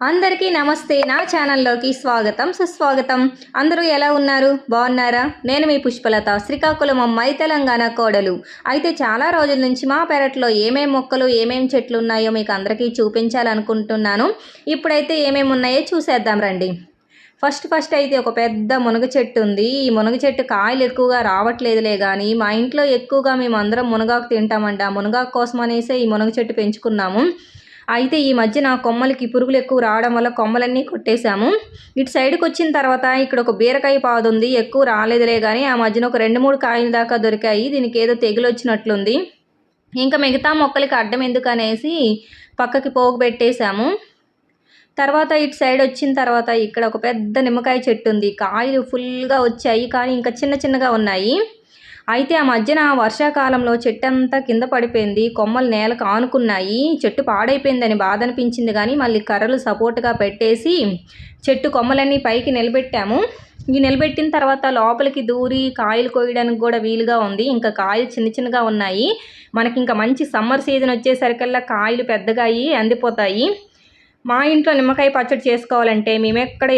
అందరికీ నమస్తే. నా ఛానల్లోకి స్వాగతం సుస్వాగతం. అందరూ ఎలా ఉన్నారు? బాగున్నారా? నేను మీ పుష్పలత శ్రీకాకుళం అమ్మాయి తెలంగాణ కోడలు. అయితే చాలా రోజుల నుంచి మా పెరట్లో ఏమేమి మొక్కలు ఏమేమి చెట్లు ఉన్నాయో మీకు అందరికీ చూపించాలనుకుంటున్నాను. ఇప్పుడైతే ఏమేమి ఉన్నాయో చూసేద్దాం రండి. ఫస్ట్ ఫస్ట్ అయితే ఒక పెద్ద మునగ చెట్టు ఉంది. ఈ మునగ చెట్టు కాయలు ఎక్కువగా రావట్లేదులే కానీ మా ఇంట్లో ఎక్కువగా మేము అందరం మునగాకు తింటామంట ఆ మునగాకు కోసం అనేసి ఈ మునగ చెట్టు పెంచుకున్నాము. అయితే ఈ మధ్యన కొమ్మలకి పురుగులు ఎక్కువ రావడం వల్ల కొమ్మలన్నీ కొట్టేశాము. ఇటు సైడ్కి వచ్చిన తర్వాత ఇక్కడ ఒక బీరకాయ పాదు ఉంది. ఎక్కువ రాలేదులే కానీ ఆ మధ్యన ఒక రెండు మూడు కాయల దాకా దొరికాయి. దీనికి ఏదో తెగులు వచ్చినట్లుంది ఇంకా మిగతా మొక్కలకి అడ్డం ఎందుకు అనేసి పక్కకి పోగు పెట్టేశాము. తర్వాత ఇటు సైడ్ వచ్చిన తర్వాత ఇక్కడ ఒక పెద్ద నిమ్మకాయ చెట్టు ఉంది. కాయలు ఫుల్గా వచ్చాయి. కానీ ఇంకా చిన్న చిన్నగా ఉన్నాయి. అయితే ఆ మధ్యన వర్షాకాలంలో చెట్టు అంతా కింద పడిపోయింది. కొమ్మలు నేలకు ఆనుకున్నాయి. చెట్టు పాడైపోయిందని బాధ అనిపించింది కానీ మళ్ళీ కర్రలు సపోర్ట్గా పెట్టేసి చెట్టు కొమ్మలన్నీ పైకి నిలబెట్టాము. ఈ నిలబెట్టిన తర్వాత లోపలికి దూరి కాయలు కోయడానికి కూడా వీలుగా ఉంది. ఇంకా కాయలు చిన్న చిన్నగా ఉన్నాయి. మనకి ఇంకా మంచి సమ్మర్ సీజన్ వచ్చేసరికల్లా కాయలు పెద్దగా అయ్యి అందిపోతాయి. మా ఇంట్లో నిమ్మకాయ పచ్చడి చేసుకోవాలంటే మేము ఎక్కడ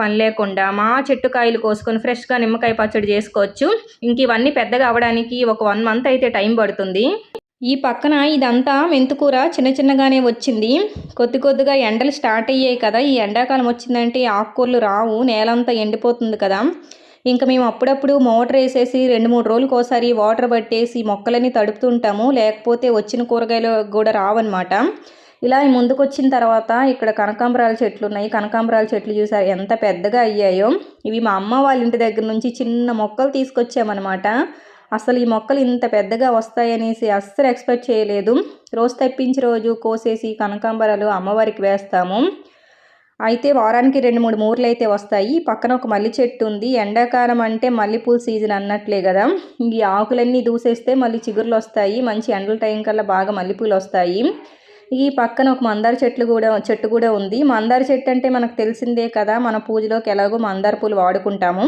పని లేకుండా మా చెట్టు కాయలు కోసుకొని ఫ్రెష్గా నిమ్మకాయ పచ్చడి చేసుకోవచ్చు. ఇంక ఇవన్నీ పెద్దగా అవ్వడానికి ఒక వన్ మంత్ అయితే టైం పడుతుంది. ఈ పక్కన ఇదంతా మెంతుకూర చిన్న చిన్నగానే వచ్చింది. కొద్ది కొద్దిగా ఎండలు స్టార్ట్ అయ్యాయి కదా ఈ ఎండాకాలం వచ్చిందంటే ఆకుకూరలు రావు నేలంతా ఎండిపోతుంది కదా. ఇంకా మేము అప్పుడప్పుడు మోటార్ వేసేసి రెండు మూడు రోజులకు ఒకసారి వాటర్ పట్టేసి మొక్కలని తడుపుతుంటాము లేకపోతే వచ్చిన కూరగాయలు కూడా రావన్నమాట. ఇలా ముందుకు వచ్చిన తర్వాత ఇక్కడ కనకాంబరాల చెట్లు ఉన్నాయి కనకాంబరాల చెట్లు చూసారు ఎంత పెద్దగా అయ్యాయో. ఇవి మా అమ్మ వాళ్ళ ఇంటి దగ్గర నుంచి చిన్న మొక్కలు తీసుకొచ్చామన్నమాట అసలు ఈ మొక్కలు ఇంత పెద్దగా వస్తాయనేసి అస్సలు ఎక్స్పెక్ట్ చేయలేదు. రోజు తెప్పించి రోజు కోసేసి కనకాంబరాలు అమ్మవారికి వేస్తాము. అయితే వారానికి రెండు మూడు మూరలు అయితే వస్తాయి. పక్కన ఒక మల్లి చెట్టు ఉంది. ఎండాకాలం అంటే మల్లెపూల సీజన్ అన్నట్లే కదా. ఈ ఆకులన్నీ దూసేస్తే మళ్ళీ చిగురులు వస్తాయి. మంచి ఎండల టైం కల్లా బాగా మల్లెపూలు వస్తాయి. ఈ పక్కన ఒక మందార చెట్లు కూడా చెట్టు కూడా ఉంది. మందార చెట్టు అంటే మనకు తెలిసిందే కదా మన పూజలోకి ఎలాగో మందార పూలు వాడుకుంటాము.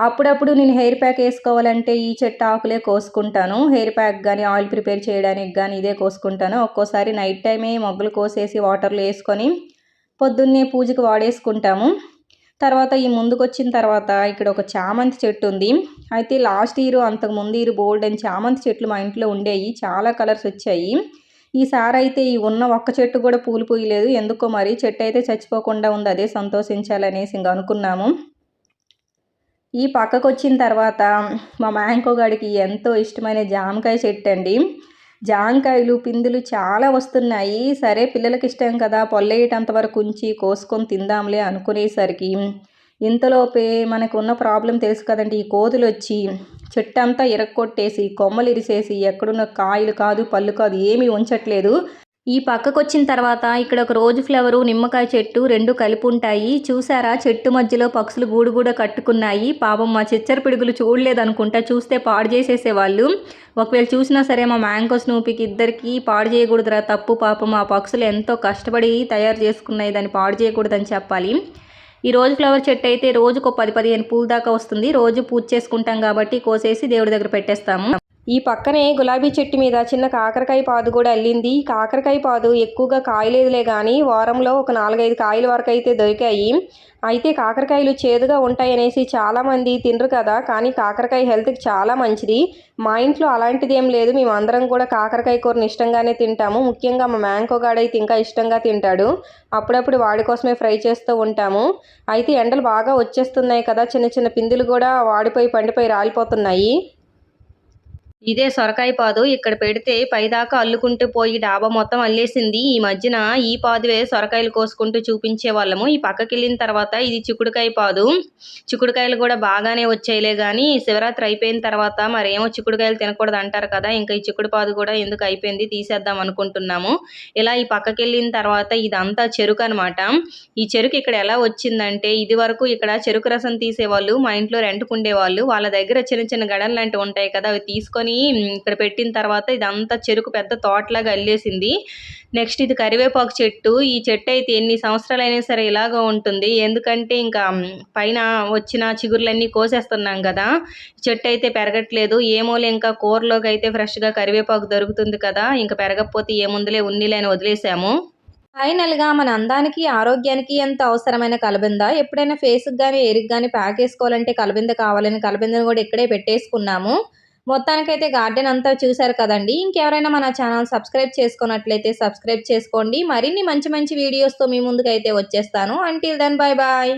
అప్పుడప్పుడు నేను హెయిర్ ప్యాక్ వేసుకోవాలంటే ఈ చెట్టు ఆకులే కోసుకుంటాను. హెయిర్ ప్యాక్ కానీ ఆయిల్ ప్రిపేర్ చేయడానికి కానీ ఇదే కోసుకుంటాను. ఒక్కోసారి నైట్ టైమే మొగ్గలు కోసేసి వాటర్లో వేసుకొని పొద్దున్నే పూజకు వాడేసుకుంటాము. తర్వాత ఈ ముందుకు వచ్చిన తర్వాత ఇక్కడ ఒక చామంతి చెట్టు ఉంది. అయితే లాస్ట్ ఇయర్ అంతకు ముందు ఇయర్ బోల్డ్ అండ్ చామంతి చెట్లు మా ఇంట్లో ఉండేవి చాలా కలర్స్ వచ్చాయి. ఈసారి అయితే ఈ ఉన్న ఒక్క చెట్టు కూడా పూలు పూయలేదు. ఎందుకో మరి? చెట్టు అయితే చచ్చిపోకుండా ఉంది. అదే సంతోషించాలనేసి ఇంక అనుకున్నాము. ఈ పక్కకు వచ్చిన తర్వాత మా మ్యాంకో గాడికి ఎంతో ఇష్టమైన జామకాయ చెట్టు అండి జామకాయలు పిందులు చాలా వస్తున్నాయి. సరే పిల్లలకి ఇష్టం కదా. పొల్లయ్యేటంత వరకు ఉంచి కోసుకొని తిందాంలే అనుకునేసరికి ఇంతలోపే మనకు ఉన్న ప్రాబ్లం తెలుసు కదండి. ఈ కోతులు వచ్చి చెట్టంతా ఇరక్కొట్టేసి కొమ్మలు ఇరిసేసి ఎక్కడున్న కాయలు కాదు పళ్ళు కాదు ఏమీ ఉంచట్లేదు. ఈ పక్కకు వచ్చిన తర్వాత ఇక్కడ ఒక రోజు ఫ్లవరు నిమ్మకాయ చెట్టు రెండు కలిపి ఉంటాయి చూసారా? చెట్టు మధ్యలో పక్షులు గూడు కట్టుకున్నాయి. పాపం మా చిచ్చర పిడుగులు చూడలేదనుకుంటా చూస్తే పాడు చేసేసేవాళ్ళు. ఒకవేళ చూసినా సరే మా మ్యాంగో స్నూపికి ఇద్దరికి పాడు చేయకూడదురా తప్పు పాపం. ఆ పక్షులు ఎంతో కష్టపడి తయారు చేసుకున్నాయి. దాన్ని పాడు చేయకూడదని చెప్పాలి. ఈ రోజు ఫ్లవర్ చెట్టు అయితే రోజుకు పది పదిహేను పూలు దాకా వస్తుంది. రోజు పూజ చేసుకుంటాం కాబట్టి కోసేసి దేవుడి దగ్గర పెట్టేస్తాము. ఈ పక్కనే గులాబీ చెట్టు మీద చిన్న కాకరకాయ పాదు కూడా అల్లింది. కాకరకాయ పాదు ఎక్కువగా కాయలేదులే కానీ వారంలో ఒక నాలుగైదు కాయల వరకు అయితే దొరికాయి. అయితే కాకరకాయలు చేదుగా ఉంటాయి అనేసి చాలామంది తినరు కదా కానీ కాకరకాయ హెల్త్కి చాలా మంచిది. మా ఇంట్లో అలాంటిది ఏం లేదు. మేము అందరం కూడా కాకరకాయ కూరని ఇష్టంగానే తింటాము. ముఖ్యంగా మా మ్యాంకో గాడైతే ఇంకా ఇష్టంగా తింటాడు. అప్పుడప్పుడు వాడి కోసమే ఫ్రై చేస్తూ ఉంటాము. అయితే ఎండలు బాగా వచ్చేస్తున్నాయి కదా చిన్న చిన్న పిందులు కూడా వాడిపోయి పండిపోయి రాలిపోతున్నాయి. ఇదే సొరకాయ పాదు ఇక్కడ పెడితే పైదాకా అల్లుకుంటూ పోయి డాబా మొత్తం అల్లేసింది. ఈ మధ్యన ఈ పాదువే సొరకాయలు కోసుకుంటూ చూపించే వాళ్ళము. ఈ పక్కకి వెళ్ళిన తర్వాత ఇది చిక్కుడుకాయ పాదు. చిక్కుడుకాయలు కూడా బాగానే వచ్చాయిలే కానీ శివరాత్రి అయిపోయిన తర్వాత మరేమో చిక్కుడుకాయలు తినకూడదు అంటారు కదా ఇంకా ఈ చిక్కుడు పాదు కూడా ఎందుకు అయిపోయింది తీసేద్దాం అనుకుంటున్నాము. ఇలా ఈ పక్కకి వెళ్ళిన తర్వాత ఇదంతా చెరుకు అనమాట ఈ చెరుకు ఇక్కడ ఎలా వచ్చిందంటే ఇది వరకు ఇక్కడ చెరుకు రసం తీసేవాళ్ళు మా ఇంట్లో రెంట్కుండేవాళ్ళు వాళ్ళ దగ్గర చిన్న చిన్న గడలు లాంటివి ఉంటాయి కదా అవి తీసుకొని ఇక్కడ పెట్టిన తర్వాత ఇదంతా చెరుకు పెద్ద తోటలాగా అల్లేసింది. నెక్స్ట్ ఇది కరివేపాకు చెట్టు. ఈ చెట్టు అయితే ఎన్ని సంవత్సరాలైనా సరే ఇలాగ ఉంటుంది. ఎందుకంటే ఇంకా పైన వచ్చిన చిగురులన్నీ కోసేస్తున్నాం కదా. చెట్టు అయితే పెరగట్లేదు. ఏమోలే ఇంకా కూరలోకి అయితే ఫ్రెష్గా కరివేపాకు దొరుకుతుంది కదా. ఇంకా పెరగకపోతే ఏముందులే ఉన్నిలే అని వదిలేసాము. ఫైనల్గా మన అందానికి ఆరోగ్యానికి ఎంత అవసరమైన కలబింద? ఎప్పుడైనా ఫేస్కి కానీ ఎయిర్కి కానీ ప్యాక్ వేసుకోవాలంటే కలబింద కావాలని కలబిందను కూడా ఇక్కడే పెట్టేసుకున్నాము. మొత్తానికైతే గార్డెన్ అంతా చూశారు కదండి. ఇంకెవరైనా మన ఛానల్ సబ్స్క్రైబ్ చేసుకున్నట్లయితే సబ్స్క్రైబ్ చేసుకోండి. మరిన్ని మంచి మంచి వీడియోస్తో మీ ముందుకైతే వచ్చేస్తాను. Until then bye bye